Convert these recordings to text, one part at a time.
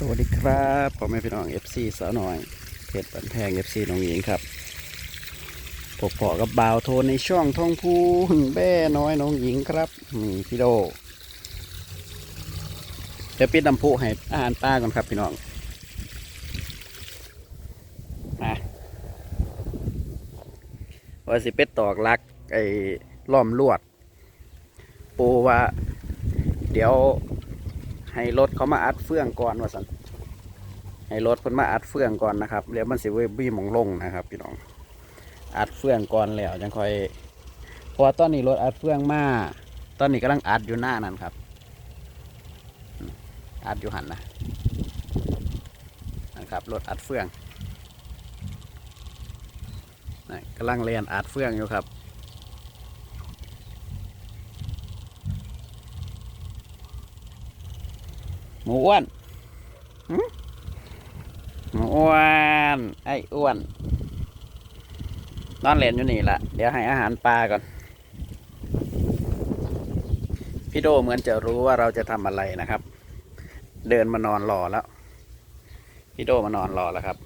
สวัสดีครับผมไม่พี่น้อง FC สาวหน่อย เพจบันแพง FC น้องหญิงครับพบพอกับบ่าวโทนในช่องทองพูนแบ่น้อยน้องหญิงครับนี่พี่โดเดี๋ยวปิดน้ำพุให้อาหารปลาก่อนครับพี่น้องมาว่าสิเป็ดตอกลักไอ้ล้อมลวด ปูว่า เดี๋ยว ให้รถเขามาอัดเฟื่องก่อนว่าสันให้รถเพิ่นมาอัดเฟื่องก่อนนะครับเดี๋ยวมันสิเวบี้มองลงนะครับพี่น้องอัดเฟื่องก่อนแล้วจังค่อยพราะว่าตอนนี้รถอัดเฟื่องมาตอนนี้กำลังอัดอยู่หน้านั่นครับอัดอยู่หันนะนะครับรถอัดเฟื่องนะกำลังเรียนอัดเฟื่องอยู่ครับ หมูอ้วนหมูอ้วนไอ้อ้วนนอนเล่นอยู่นี่แหละเดี๋ยวให้อาหารปลาก่อน พี่โดเหมือนจะรู้ว่าเราจะทำอะไรนะครับ เดินมานอนรอแล้ว พี่โดมานอนรอแล้วครับ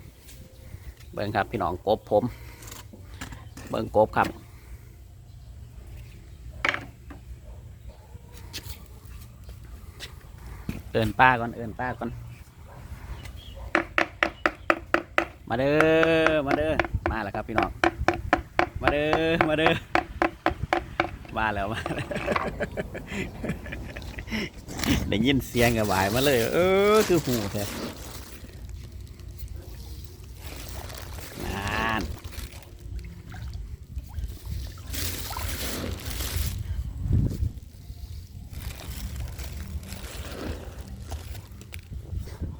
เบิ้งครับพี่น้องกบผม เบิ้งกบครับ เอินป้าก่อน เอินป้าก่อน มาเด้อ มาเด้อ มาแล้วครับพี่น้อง มาเด้อ มาเด้อ มาแล้วมาแล้วได้ยินเสียงกับบายมาเลย เออ คือหูแท้นาน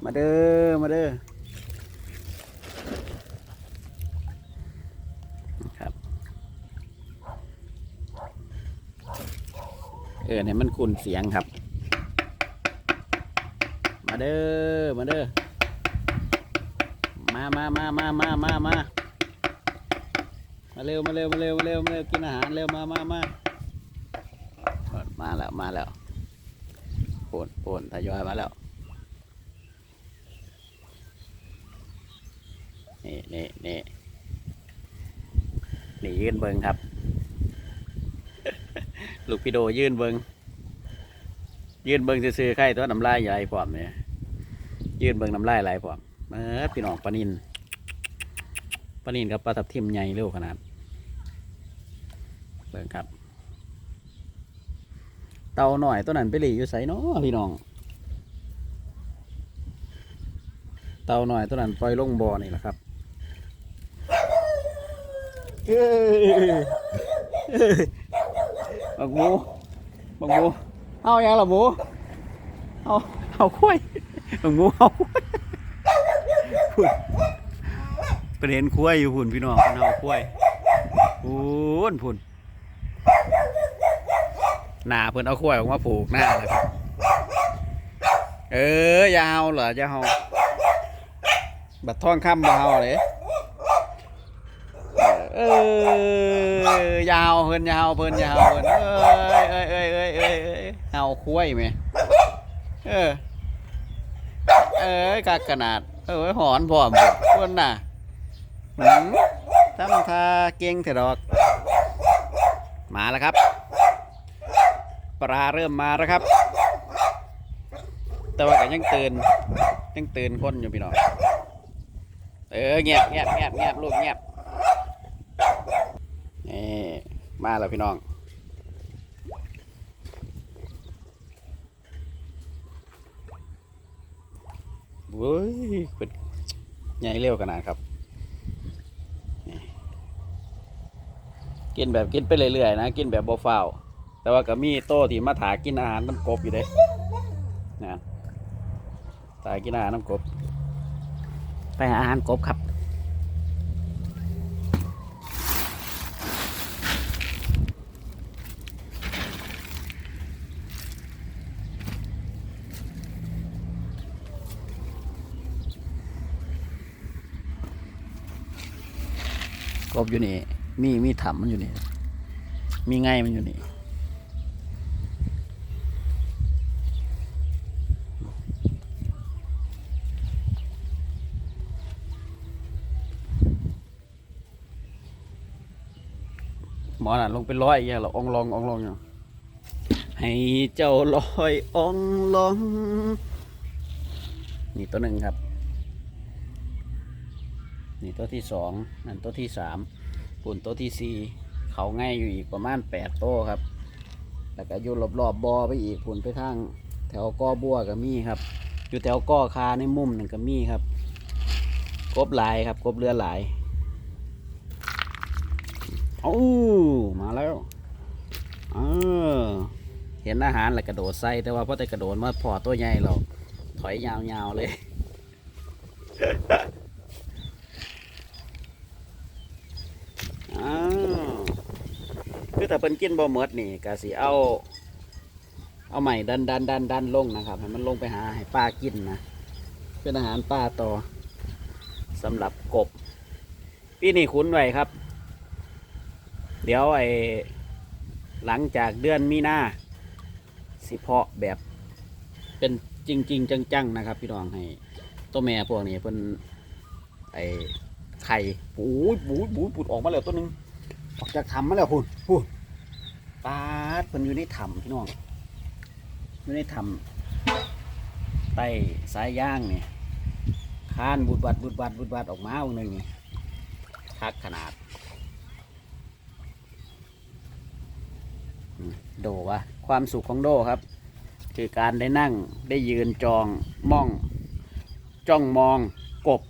มา เด้อ มาเด้อครับเออเนี่ยมันคุนเสียงครับ มาเด้อ มาเด้อ มามามามามามามามาเร็ว มาเร็ว มาเร็ว มาเร็ว มาเร็ว กินอาหารเร็ว มามามามาแล้ว มาแล้วโผล่โผล่ทยอยมาแล้ว นี่นี่นี่นี่ยืนเบิงครับ ลูกพี่โดยืนเบิงยืนเบิงซื่อๆไข่ตัวน้ำลายใหญ่พร้อมเนี่ยยืนเบิงน้ำลายไหลพร้อมเออพี่น้องปลานินปลานินกับปลาทับทิมใหญ่เร็วขนาดเบิงครับ เต่าหน่อยตัวนั้นไปหลีอยู่ใสเนาะพี่น้องเต่าหน่อยตัวนั้นปล่อยลงบ่อนี่แหละครับเอ้ยเอ้ย บักหมูบักหมูเอาอย่างละหมูเอาเอาคุ้ยบักหมูเอาคุ้ยพุ่นประเด็นคุ้ยอยู่พุ่นพี่น้องเอาคุ้ยพุ่นพุ่นหน้าเพิ่นเอาคุ้ยออกมาผูกหน้าเลยครับเออยาวเหรอยาวบัดท่องคำบ่าวเลย เอ้ยาวเพิ่นยาวเพิ่นยาวเพิ่นเอ้ยเอ้ยเอ้ยเอ้ยเอ้ยเอ้ยเอาคุ้ยไหมเออเอ้ยกากขนาด เอ้ยหอนพร้อมเพิ่นน่ะหืมทำท่าเก่งเถอะดอก มาแล้วครับ ปลาเริ่มมาแล้วครับ แต่ว่าก็ยังตื่นยังตื่นคนอยู่พี่น้องเออเงียบเงียบเงียบเงียบลูกเงียบ นี่ มาแล้วพี่น้อง เว้ยเป็นใหญ่เร็วขนาดครับ กินแบบกินไปเรื่อยๆนะ กินแบบบ่ฟาว แต่ว่าก็มีโต้ที่มาถากินอาหารน้ำกบอยู่เด้นะถากินอาหารน้ำกบ ไปหาอาหารกบครับ กบอยู่นี่ มีมีถำมันอยู่นี่ มีไงมันอยู่นี่หมอน่ะลงเป็นร้อยอย่างเรอองลององลองอย่างให้เจ้าลอยองลอง นี่ตัวหนึ่งครับ นี่ตัวที่สองนั่นตัวที่สามปุ่นตัวที่สี่เขาง่ายอยู่อีกประมาณแปดโต้ครับ แล้วก็อยู่รอบๆบบอไปอีกปุ่นไปทางแถวก้อบัวก็มีครับ อยู่แถวก้อคาในมุมนั่นก็มีครับกบหลายครับกบเรือหลายโอ้มาแล้วเออเห็นอาหารแล้วกระโดดใส่แต่ว่าพอแต่กระโดดมาพอตัวใหญ่เราถอยยาวๆเลย อ้าว คือถ้าเป็นกินบ่หมดนี่ก็สิเอา เอาใหม่ดันดันดันดันลงนะครับให้มันลงไปหาให้ป้ากินนะเป็นอาหารป้าต่อสำหรับกบปีนี้คุ้นไว้ครับ เดี๋ยวไอ้หลังจากเดือนมีนาสิเพาะแบบ เป็นจริงจริงจังๆนะครับ พี่น้องให้ตัวแม่พวกนี้เพิ่นไอ้ไข่ปูดปูดปูดปูดออกมาแล้วตัวหนึง ออกจากถ้ำมาแล้วพูนพูนปาดเพิ่นอยู่ในถ้ำพี่น้องอยู่ในถ้ำใต้สายย่างเนี่ยคานบุดบัดบุดบัดบุดบัดออกมาองหนึ่งนี่คักขนาดโดวะความสุขของโดครับ คือการได้นั่งได้ยืนจองมอง จ้องมองกบ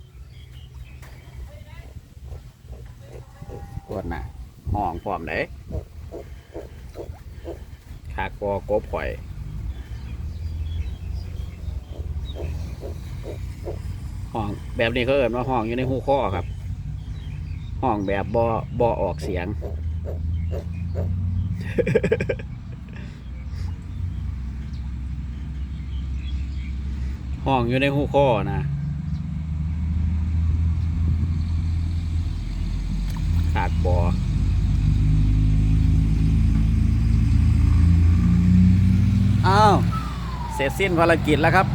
ปวดหนะ ห้องพร้อมเด้ขากปอกบข่อยห้องแบบนี้เขาเอิ้นว่าห้องอยู่ในหูข้อครับ ห้องแบบบอบอออกเสียง ห้องอยู่ในหูข้อนะขากบออ้าว เส ร็จสิ้นภารกิจแล้วครับ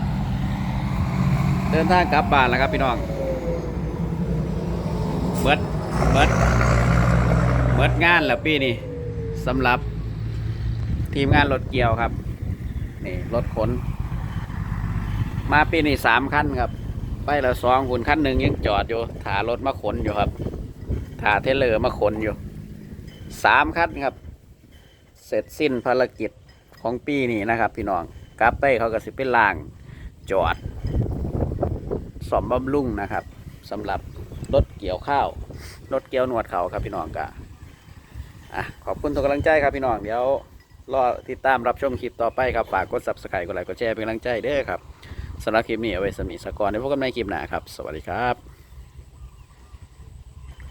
เดินทางกลับบ้านแล้วครับพี่น้องเบิดเบิดเบิดงานแล้วปีนี้สำหรับทีมงานรถเกี่ยวครับนี่รถขน มาปีนี้สามคันครับ ไปแล้วสองคุณคันหนึ่งยังจอดอยู่ถารถมาขนอยู่ครับถาเทเลอร์มาขนอยู่สามคันครับ เสร็จสิ้นภารกิจของปีนี้นะครับ พี่น้อง กลับไปเขาก็สิเป็นล่างจอดสอมบำรุงนะครับสำหรับรถเกี่ยวข้าวรถเกี่ยวหนวดเขาครับพี่น้องกะอะขอบคุณทุกกำลังใจครับพี่น้องเดี๋ยวรอติดตามรับชมคลิปต่อไปครับฝากกด subscribe กดไลค์กดแชร์เป็นกำลังใจเด้อครับสำหรับคลิปนี้เอาไว้สมีสกอนในพวกกันในคลิปหน้าครับ สวัสดีครับ